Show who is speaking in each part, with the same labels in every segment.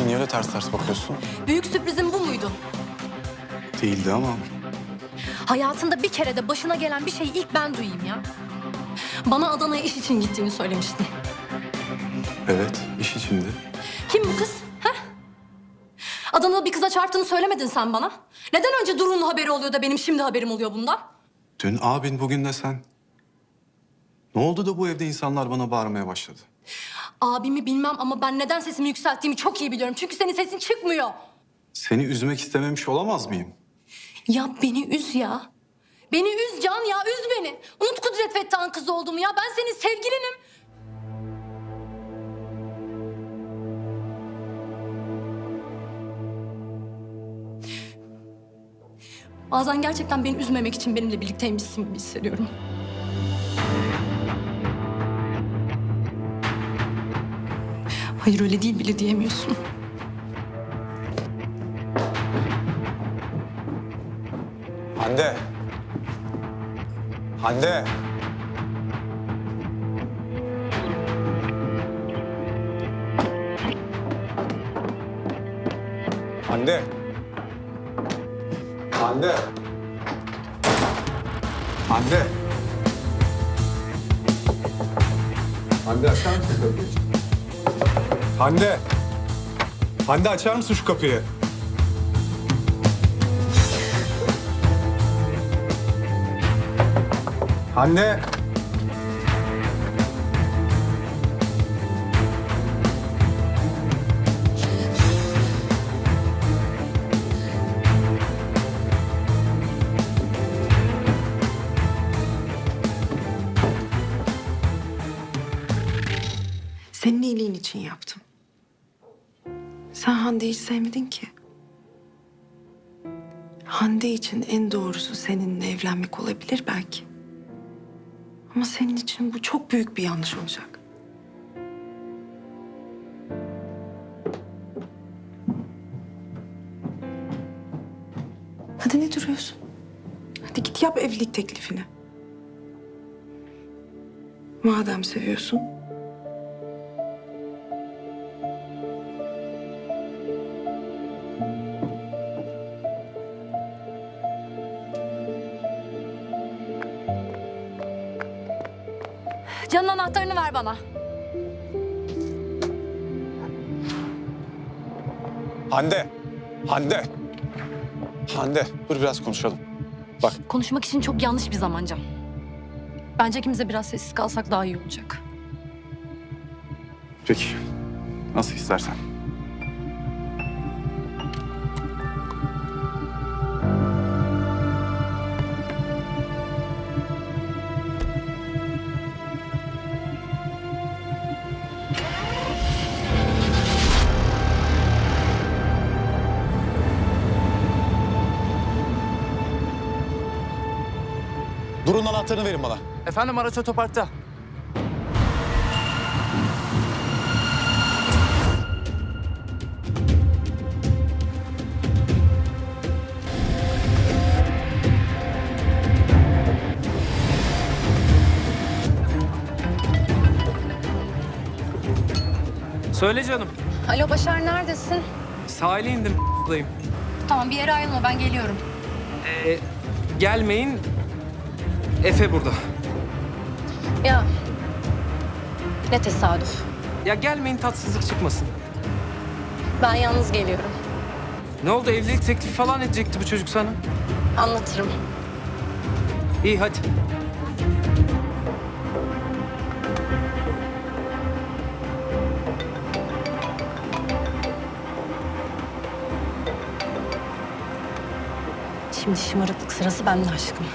Speaker 1: oldu? Niye öyle ters ters bakıyorsun?
Speaker 2: Büyük sürprizim bu muydu?
Speaker 1: Değildi ama.
Speaker 2: Hayatında bir kere de başına gelen bir şeyi ilk ben duyayım ya. Bana Adana'ya iş için gittiğini söylemiştin.
Speaker 1: Evet, iş içindi.
Speaker 2: Kim bu kız? He? Adana'da bir kıza çarptığını söylemedin sen bana. Neden önce Duru'nun haberi oluyor da benim şimdi haberim oluyor bundan?
Speaker 1: Dün abin, bugün de sen. Ne oldu da bu evde insanlar bana bağırmaya başladı?
Speaker 2: Abimi bilmem ama ben neden sesimi yükselttiğimi çok iyi biliyorum. Çünkü senin sesin çıkmıyor.
Speaker 1: Seni üzmek istememiş olamaz mıyım?
Speaker 2: Ya beni üz ya. Beni üz Can ya, üz beni. Unut Kudret Fettah'ın kızı olduğumu ya. Ben senin sevgilinim. Bazen gerçekten beni üzmemek için benimle birlikteymişsin gibi hissediyorum. Hayır öyle değil bile diyemiyorsun.
Speaker 1: Hande. Hande. Hande. Hande. Hande. Hande açar mısın kapıyı? Hande. Hande açar mısın şu kapıyı? Hande.
Speaker 3: Senin iyiliğin için yaptım. Sen Hande'yi hiç sevmedin ki. Hande için en doğrusu seninle evlenmek olabilir belki. Ama senin için bu çok büyük bir yanlış olacak. Hadi ne duruyorsun? Hadi git yap evlilik teklifini. Madem seviyorsun.
Speaker 2: Canın anahtarını ver bana.
Speaker 1: Hande. Hande. Hande. Dur biraz konuşalım. Bak
Speaker 2: Konuşmak için çok yanlış bir zaman Can. Bence ikimiz de biraz sessiz kalsak daha iyi olacak.
Speaker 1: Peki. Nasıl istersen.
Speaker 4: Durun anahtarını verin bana.
Speaker 5: Efendim araç otoparkta. Söyle canım.
Speaker 2: Alo Başar neredesin?
Speaker 5: Sahile indim buradayım.
Speaker 2: Tamam bir yere ayrılma ben geliyorum.
Speaker 5: Ee, gelmeyin. Efe burada.
Speaker 2: Ya ne tesadüf.
Speaker 5: Ya gelmeyin tatsızlık çıkmasın.
Speaker 2: Ben yalnız geliyorum.
Speaker 5: Ne oldu evlilik teklifi falan edecekti bu çocuk sana.
Speaker 2: Anlatırım.
Speaker 5: İyi hadi.
Speaker 2: Şimdi şımarıklık sırası bende aşkım.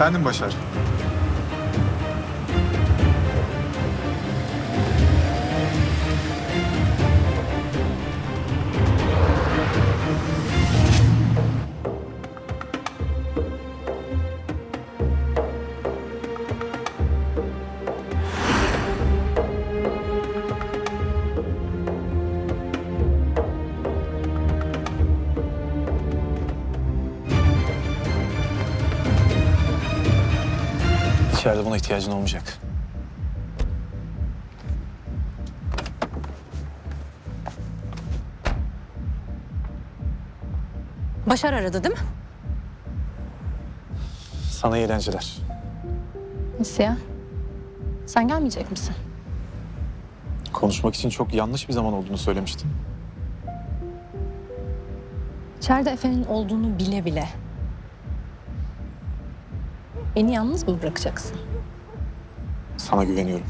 Speaker 1: Efendim Başar. İçeride buna ihtiyacın olmayacak.
Speaker 2: Başar aradı değil mi?
Speaker 1: Sana iyi eğlenceler.
Speaker 2: Nasıl ya? Sen gelmeyecek misin?
Speaker 1: Konuşmak için çok yanlış bir zaman olduğunu söylemiştin.
Speaker 2: İçeride Efe'nin olduğunu bile bile. Beni yalnız mı bırakacaksın?
Speaker 1: Sana güveniyorum.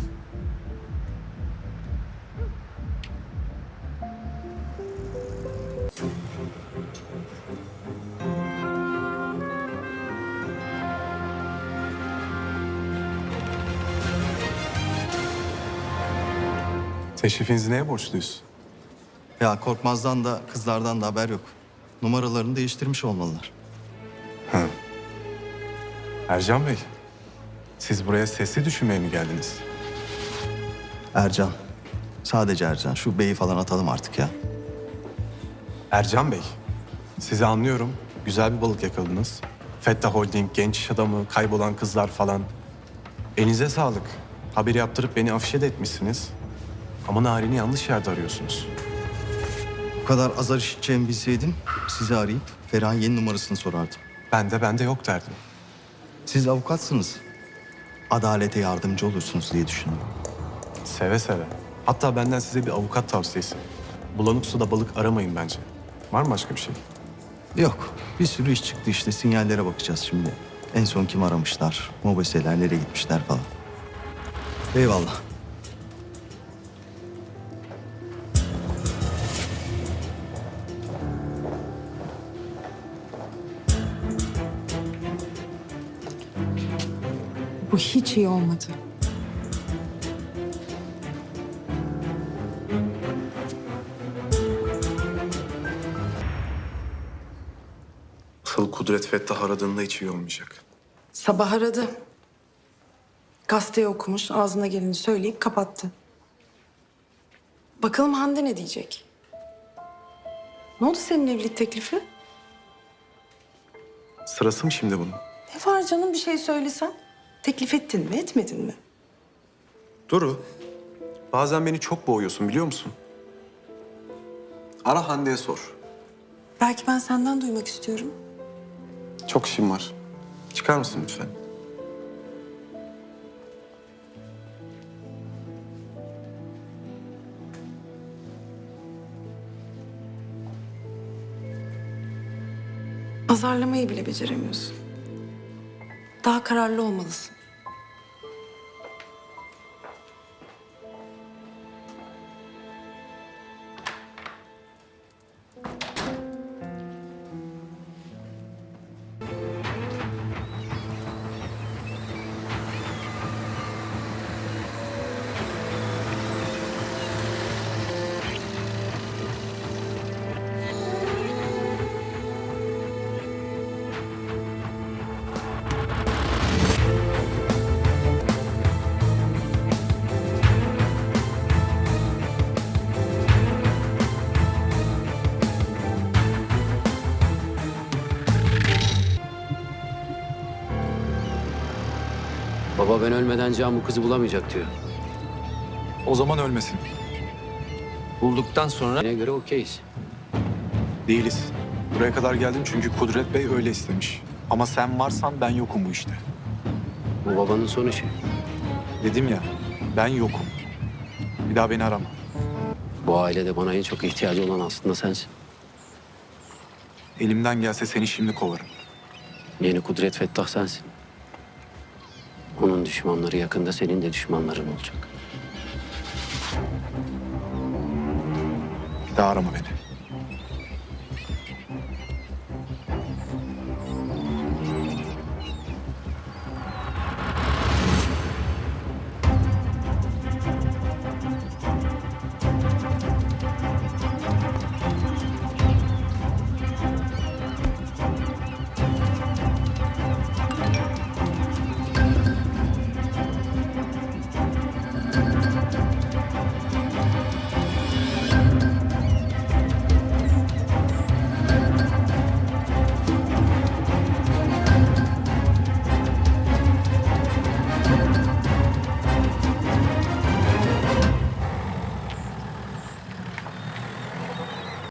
Speaker 6: Teşrifinizi neye borçluyuz?
Speaker 7: Ya Korkmaz'dan da kızlardan da haber yok. Numaralarını değiştirmiş olmalılar.
Speaker 6: Ercan Bey, siz buraya sesli düşünmeye mi geldiniz?
Speaker 7: Ercan. Sadece Ercan. Şu beyi falan atalım artık ya.
Speaker 6: Ercan Bey, sizi anlıyorum. Güzel bir balık yakaladınız. Fettah Holding, genç iş adamı, kaybolan kızlar falan. Elinize sağlık. Haberi yaptırıp beni afişe de etmişsiniz. Ama Narin'i yanlış yerde arıyorsunuz.
Speaker 7: Bu kadar azar işiteceğimi bilseydim sizi arayıp Ferah'ın yeni numarasını sorardım.
Speaker 6: Ben de bende yok derdim.
Speaker 7: Siz avukatsınız. Adalete yardımcı olursunuz diye düşündüm.
Speaker 6: Seve seve. Hatta benden size bir avukat tavsiyesi. Bulanık suda balık aramayın bence. Var mı başka bir şey?
Speaker 7: Yok. Bir sürü iş çıktı işte. Sinyallere bakacağız şimdi. En son kim aramışlar? Mobeseler nereye gitmişler falan. Eyvallah.
Speaker 3: Bu hiç iyi olmadı.
Speaker 6: Asıl Kudret Fettah aradığında hiç iyi olmayacak.
Speaker 3: Sabah aradı. Gazeteyi okumuş, ağzına geleni söyleyip kapattı. Bakalım Hande ne diyecek? Ne oldu senin evlilik teklifi?
Speaker 6: Sırası mı şimdi bunun?
Speaker 3: Ne var canım bir şey söylesen? Teklif ettin mi, etmedin mi?
Speaker 6: Duru, bazen beni çok boğuyorsun biliyor musun? Ara Hande'ye sor.
Speaker 3: Belki ben senden duymak istiyorum.
Speaker 6: Çok işim var. Çıkar mısın lütfen?
Speaker 3: Azarlamayı bile beceremiyorsun. Daha kararlı olmalısın.
Speaker 8: Ben ölmeden Can bu kızı bulamayacak diyor.
Speaker 1: O zaman ölmesin.
Speaker 5: Bulduktan sonra
Speaker 8: Bana göre okeyiz.
Speaker 6: Değiliz. Buraya kadar geldim çünkü Kudret Bey öyle istemiş. Ama sen varsan ben yokum bu işte.
Speaker 8: Bu babanın son işi.
Speaker 6: Dedim ya, ben yokum. Bir daha beni arama.
Speaker 8: Bu ailede bana en çok ihtiyacı olan aslında sensin.
Speaker 6: Elimden gelse seni şimdi kovarım.
Speaker 8: Yeni Kudret Fettah sensin. Onun düşmanları yakında senin de düşmanların olacak.
Speaker 6: Bir daha arama beni.